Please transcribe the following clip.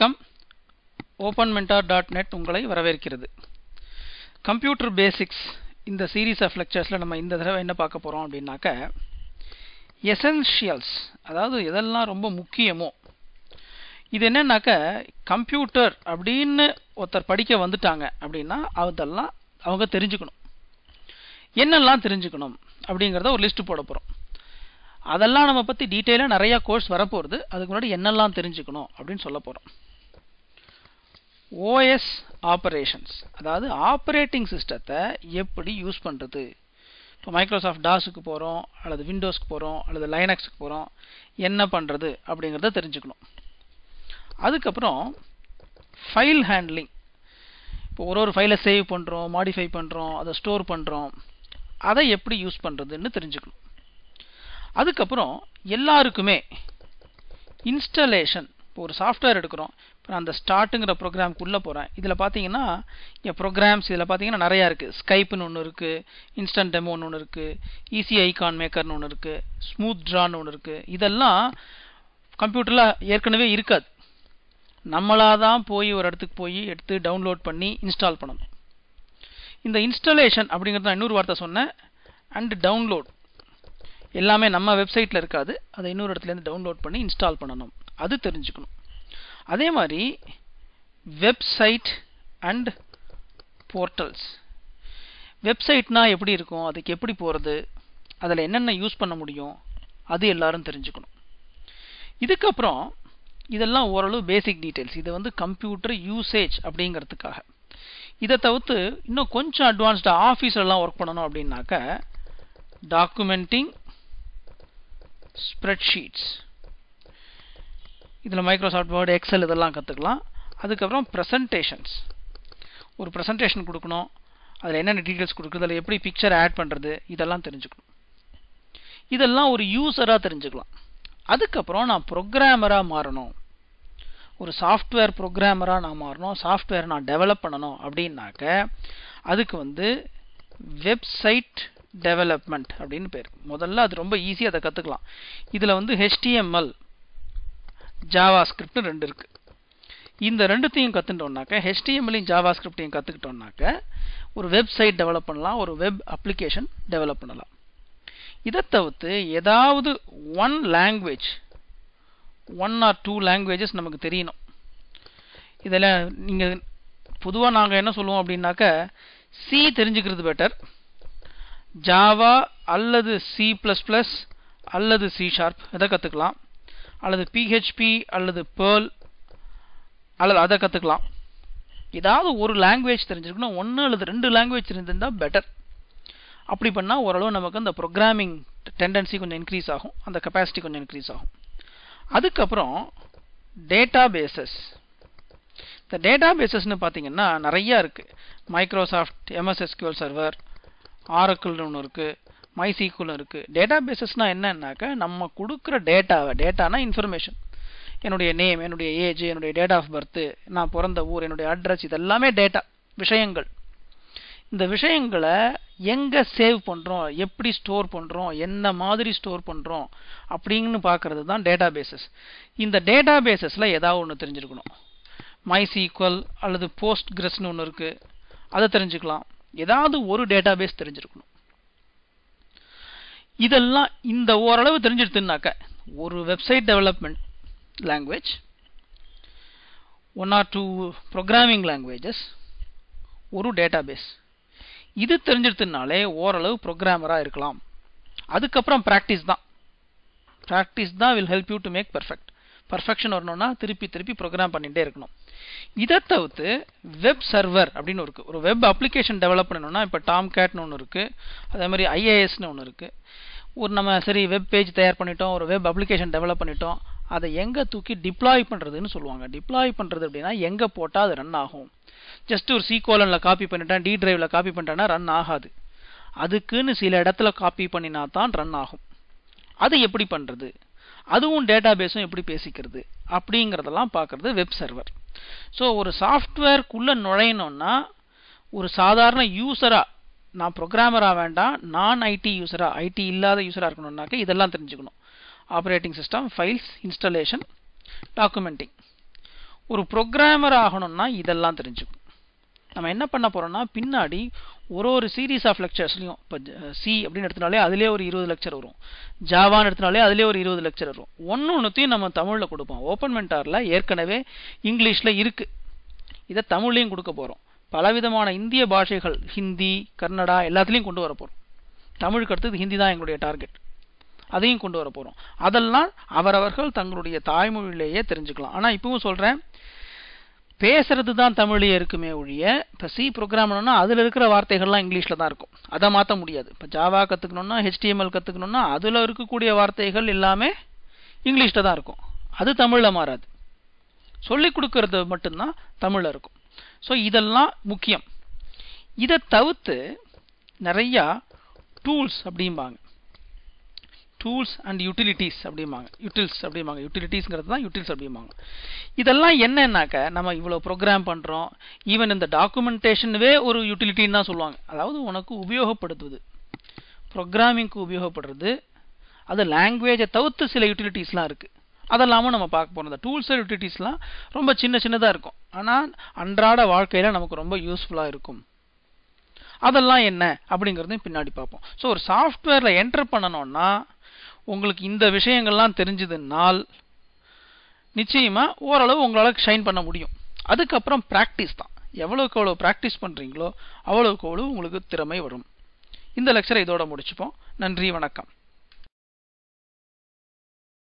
வணக்கம். Open mentor dot net உங்களை வரவேற்கிறது. கம்ப்யூட்டர் பேசிக்ஸ் இந்த சீரீஸ் ஆஃப் லெக்சர்ஸில் நம்ம இந்த தடவை என்ன பார்க்க போகிறோம் அப்படின்னாக்க எசென்ஷியல்ஸ் அதாவது எதெல்லாம் ரொம்ப முக்கியமோ இது என்னன்னாக்க கம்ப்யூட்டர் அப்படின்னு ஒருத்தர் படிக்க வந்துட்டாங்க அப்படின்னா அதெல்லாம் அவங்க தெரிஞ்சுக்கணும். என்னெல்லாம் தெரிஞ்சுக்கணும் அப்படிங்கிறத ஒரு லிஸ்ட் போட போகிறோம் அதெல்லாம் நம்ம பற்றி டீட்டெயிலாக நிறையா கோர்ஸ் வரப்போகிறது அதுக்கு முன்னாடி என்னெல்லாம் தெரிஞ்சுக்கணும் அப்படின்னு சொல்ல போகிறோம் ஓஎஸ் ஆப்ரேஷன்ஸ் அதாவது ஆப்ரேட்டிங் சிஸ்டத்தை எப்படி யூஸ் பண்ணுறது இப்போ மைக்ரோசாஃப்ட் டாஸுக்கு போகிறோம் அல்லது விண்டோஸ்க்கு போகிறோம் அல்லது லைனக்ஸுக்கு போகிறோம் என்ன பண்ணுறது அப்படிங்கிறத தெரிஞ்சுக்கணும். அதுக்கப்புறம் ஃபைல் ஹேண்ட்லிங் இப்போ ஒரு ஒரு ஃபைலை சேவ் பண்ணுறோம் மாடிஃபை பண்ணுறோம் அதை ஸ்டோர் பண்ணுறோம் அதை எப்படி யூஸ் பண்ணுறதுன்னு தெரிஞ்சுக்கணும். அதுக்கப்புறம் எல்லாருக்குமே இன்ஸ்டலேஷன் இப்போ ஒரு சாஃப்ட்வேர் எடுக்கிறோம் நான் அந்த ஸ்டார்ட்டுங்கிற ப்ரோக்ராம்க்குள்ளே போகிறேன். இதில் பார்த்தீங்கன்னா இங்கே ப்ரோக்ராம்ஸ் இதில் பார்த்தீங்கன்னா நிறையா இருக்குது ஸ்கைப்புன்னு ஒன்று இருக்குது இன்ஸ்டன்ட் டெமோன்னு ஒன்று இருக்குது ஈஸி ஐகான் மேக்கர்னு ஒன்று இருக்குது ஸ்மூத் ட்ரான்னு ஒன்று இருக்குது இதெல்லாம் கம்ப்யூட்டரில் ஏற்கனவே இருக்காது. நம்மளாக தான் போய் ஒரு இடத்துக்கு போய் எடுத்து டவுன்லோட் பண்ணி இன்ஸ்டால் பண்ணணும். இந்த இன்ஸ்டாலேஷன் அப்படிங்கிறது நான் இன்னொரு வார்த்தை சொன்னேன். And download. எல்லாமே நம்ம வெப்சைட்டில் இருக்காது. அதை இன்னொரு இடத்துலேருந்து டவுன்லோட் பண்ணி இன்ஸ்டால் பண்ணணும். அது தெரிஞ்சுக்கணும். அதே மாதிரி வெப்சைட் அண்ட் போர்ட்டல்ஸ் வெப்சைட்னா எப்படி இருக்கும்? அதுக்கு எப்படி போகிறது அதில் என்னென்ன யூஸ் பண்ண முடியும்? அது எல்லாரும் தெரிஞ்சுக்கணும். இதுக்கப்புறம் இதெல்லாம் ஓரளவு பேசிக் டீட்டெயில்ஸ் இது வந்து கம்ப்யூட்டர் யூசேஜ் அப்படிங்கிறதுக்காக. இதை தவிர்த்து இன்னும் கொஞ்சம் அட்வான்ஸ்டாக ஆஃபீஸ்லலாம் ஒர்க் பண்ணணும் அப்படின்னாக்க டாக்குமெண்டிங் ஸ்ப்ரெட்ஷீட்ஸ் இதில் மைக்ரோசாஃப்ட் வேர்டு எக்ஸல் இதெல்லாம் கற்றுக்கலாம் அதுக்கப்புறம் ப்ரெசன்டேஷன்ஸ் ஒரு ப்ரெசன்டேஷன் கொடுக்கணும். அதில் என்னென்ன டீட்டெயில்ஸ் கொடுக்குறது அதில் எப்படி பிக்சர் ஆட் பண்ணுறது இதெல்லாம் தெரிஞ்சுக்கணும். இதெல்லாம் ஒரு யூஸராக தெரிஞ்சுக்கலாம். அதுக்கப்புறம் நான் ப்ரோக்ராமராக மாறணும். ஒரு சாஃப்ட்வேர் ப்ரோக்ராமராக நான் மாறணும். சாஃப்ட்வேர் நான் டெவலப் பண்ணணும் அப்படின்னாக்க அதுக்கு வந்து வெப்சைட் டெவலப்மெண்ட் அப்படின்னு பேர். முதல்ல அது ரொம்ப ஈஸியாக அதை கற்றுக்கலாம் இதில் வந்து ஹெச்டிஎம்எல் ஜாவா ஸ்கிரிப்ட்னு ரெண்டு இருக்குது இந்த ரெண்டுத்தையும் கற்றுட்டோம்னாக்க ஹெச்டிஎம்எலையும் ஜாவா ஸ்கிரிப்டையும் கற்றுக்கிட்டோம்னாக்க ஒரு வெப்சைட் டெவலப் பண்ணலாம் ஒரு வெப் அப்ளிகேஷன் டெவலப் பண்ணலாம். இதை தவிர்த்து ஏதாவது one language one or two languages நமக்கு தெரியணும். இதில் நீங்கள் பொதுவாக நாங்கள் என்ன சொல்லுவோம் அப்படின்னாக்க சி தெரிஞ்சுக்கிறது பெட்டர் ஜாவா அல்லது சி ப்ளஸ் ப்ளஸ் அல்லது சி ஷார்ப் இதை கற்றுக்கலாம் அல்லது பிஹெச்பி அல்லது பேர்ல் அல்லது அதை கற்றுக்கலாம் ஏதாவது ஒரு லாங்குவேஜ் தெரிஞ்சிருக்கணும். ஒன்று அல்லது ரெண்டு லாங்குவேஜ் தெரிஞ்சிருந்தால் பெட்டர் அப்படி பண்ணால் ஓரளவு நமக்கு அந்த ப்ரோக்ராமிங் டெண்டன்சி கொஞ்சம் இன்க்ரீஸ் ஆகும். அந்த கெப்பாசிட்டி கொஞ்சம் இன்க்ரீஸ் ஆகும். அதுக்கப்புறம் டேட்டா பேசஸ் இந்த டேட்டா பேசஸ்னு பார்த்தீங்கன்னா நிறையா இருக்குது மைக்ரோசாஃப்ட் எம்எஸ்எஸ்கியூஎல் சர்வர் ஆரக்கிள்னு ஒன்று இருக்குது மைசீக்குன்னு இருக்குது டேட்டா பேசஸ்னால் என்னன்னாக்கா நம்ம கொடுக்குற டேட்டாவை டேட்டானா இன்ஃபர்மேஷன் என்னுடைய நேம் என்னுடைய ஏஜ் என்னுடைய டேட் ஆஃப் பர்த்து நான் பிறந்த ஊர் என்னுடைய அட்ரஸ் இதெல்லாமே டேட்டா விஷயங்கள். இந்த விஷயங்களை எங்கே சேவ் பண்ணுறோம் எப்படி ஸ்டோர் பண்ணுறோம் என்ன மாதிரி ஸ்டோர் பண்ணுறோம் அப்படின்னு பார்க்குறது தான் டேட்டா பேசஸ் இந்த டேட்டா பேசஸில் ஏதாவது ஒன்று தெரிஞ்சிருக்கணும். மைசீக்வல் அல்லது போஸ்ட் கிரஸ்னு ஒன்று இருக்குது அதை தெரிஞ்சுக்கலாம். ஏதாவது ஒரு டேட்டா பேஸ் தெரிஞ்சிருக்கணும். இதெல்லாம் இந்த ஓரளவு தெரிஞ்சிருத்துனாக்க ஒரு website development language one or two programming languages ஒரு டேட்டா பேஸ் இது தெரிஞ்சிருத்துனாலே ஓரளவு ப்ரோக்ராமராக இருக்கலாம். அதுக்கப்புறம் ப்ராக்டிஸ் தான். ப்ராக்டிஸ் தான் will help you to make perfect perfection வரணும்னா திருப்பி திருப்பி ப்ரோக்ராம் பண்ணிகிட்டே இருக்கணும். இதை தவிர்த்து வெப் சர்வர் அப்படின்னு இருக்குது ஒரு வெப் அப்ளிகேஷன் டெவலப் பண்ணணும்னா இப்போ டாம் கேட்னு ஒன்று இருக்குது அதே மாதிரி ஐஏஎஸ்னு ஒன்று இருக்குது ஒரு நம்ம சரி வெப் பேஜ் தயார் பண்ணிட்டோம் ஒரு வெப் அப்ளிகேஷன் டெவலப் பண்ணிட்டோம். அதை எங்கே தூக்கி டிப்ளாய் பண்ணுறதுன்னு சொல்லுவாங்க. டிப்ளாய் பண்ணுறது அப்படின்னா எங்கே போட்டால் அது ரன் ஆகும். ஜஸ்ட் ஒரு சி கோலனில் காப்பி பண்ணிட்டேன் டி டிரைவில் காப்பி பண்ணிட்டேன்னா ரன் ஆகாது. அதுக்குன்னு சில இடத்துல காப்பி பண்ணினா தான் ரன் ஆகும். அது எப்படி பண்ணுறது அதுவும் டேட்டா பேஸும் எப்படி பேசிக்கிறது? அப்படிங்கிறதெல்லாம் பார்க்குறது வெப் சர்வர் ஸோ ஒரு சாஃப்ட்வேர்க்குள்ளே நுழையணும்னா ஒரு சாதாரண யூஸராக நான் ப்ரோக்ராமராக வேண்டாம் நான் ஐடி யூஸராக ஐடி இல்லாத யூஸராக இருக்கணும்னாக்க இதெல்லாம் தெரிஞ்சுக்கணும். Operating system files installation documenting ஒரு ப்ரோக்ராமர் ஆகணும்னா இதெல்லாம் தெரிஞ்சுக்கணும். நம்ம என்ன பண்ண போகிறோம்னா பின்னாடி ஒரு ஒரு சீரீஸ் ஆஃப் லெக்சர்ஸ்லையும் இப்போ சி அப்படின்னு எடுத்தனாலே அதிலே ஒரு இருபது லெக்சர் வரும். ஜாவான்னு எடுத்தனாலே அதிலே ஒரு இருபது லெக்சர் வரும். ஒன்று ஒன்றுத்தையும் நம்ம தமிழில் கொடுப்போம். ஓப்பன் மென்டாரில் ஏற்கனவே இங்கிலீஷில் இருக்குது இதை தமிழ்லையும் கொடுக்க போகிறோம் பலவிதமான இந்திய பாஷைகள் ஹிந்தி கன்னடா எல்லாத்துலேயும் கொண்டு வர போகிறோம் தமிழுக்கு அடுத்தது ஹிந்தி தான் எங்களுடைய டார்கெட் அதையும் கொண்டு வர போகிறோம் அதெல்லாம் அவரவர்கள் தங்களுடைய தாய்மொழியிலேயே தெரிஞ்சுக்கலாம். ஆனால் இப்பவும் சொல்கிறேன் பேசுறது தான் தமிழ்லேயே இருக்குமே ஒழிய இப்போ சி ப்ரோக்ராம்னா அதில் இருக்கிற வார்த்தைகள்லாம் இங்கிலீஷில் தான் இருக்கும். அதை மாற்ற முடியாது. இப்போ ஜாவா கற்றுக்கணுன்னா ஹெச்டிஎம்எல் கற்றுக்கணுன்னா அதில் இருக்கக்கூடிய வார்த்தைகள் எல்லாமே இங்கிலீஷில் தான் இருக்கும். அது தமிழில் மாறாது. சொல்லிக் கொடுக்கறது மட்டும்தான் தமிழில் இருக்கும். ஸோ இதெல்லாம் முக்கியம். இதை தவிர்த்து நிறையா டூல்ஸ் அப்படிம்பாங்க. டூல்ஸ் அண்ட் யூட்டிலிட்டிஸ் அப்படிம்பாங்க. யூட்டில்ஸ் அப்படிம்பாங்க. யூட்டிலிட்டிஸ்ங்கிறது தான் யூட்டில்ஸ் அப்படிம்பாங்க. இதெல்லாம் என்னன்னாக்க நம்ம இவ்வளோ ப்ரோக்ராம் பண்ணுறோம் ஈவன் இந்த டாக்குமெண்டேஷனவே ஒரு யூட்டிலிட்டின்னு தான் சொல்லுவாங்க. அதாவது உனக்கு உபயோகப்படுத்துவது ப்ரோக்ராமிங்க்கு உபயோகப்படுறது. அது லாங்குவேஜை தவிர்த்து சில யூட்டிலிட்டிஸ்லாம் இருக்குது அதெல்லாமும் நம்ம பார்க்க போகிறோம் இந்த டூல்ஸ் அண்ட் யூட்டிலிட்டிஸ்லாம் ரொம்ப சின்ன சின்னதாக இருக்கும். ஆனால் அன்றாட வாழ்க்கையில் நமக்கு ரொம்ப யூஸ்ஃபுல்லாக இருக்கும். அதெல்லாம் என்ன அப்படிங்கிறதையும் பின்னாடி பார்ப்போம். ஸோ ஒரு சாஃப்ட்வேரில் என்டர் பண்ணணும்னா உங்களுக்கு இந்த விஷயங்கள்லாம் தெரிஞ்சதுனால் நிச்சயமாக ஓரளவு உங்களால் ஷைன் பண்ண முடியும். அதுக்கப்புறம் ப்ராக்டிஸ் தான். எவ்வளோக்கு எவ்வளோ ப்ராக்டிஸ் பண்ணுறீங்களோ அவ்வளோக்கு அவ்வளோ உங்களுக்கு திறமை வரும். இந்த லெக்சரை இதோட முடிச்சுப்போம். நன்றி வணக்கம்.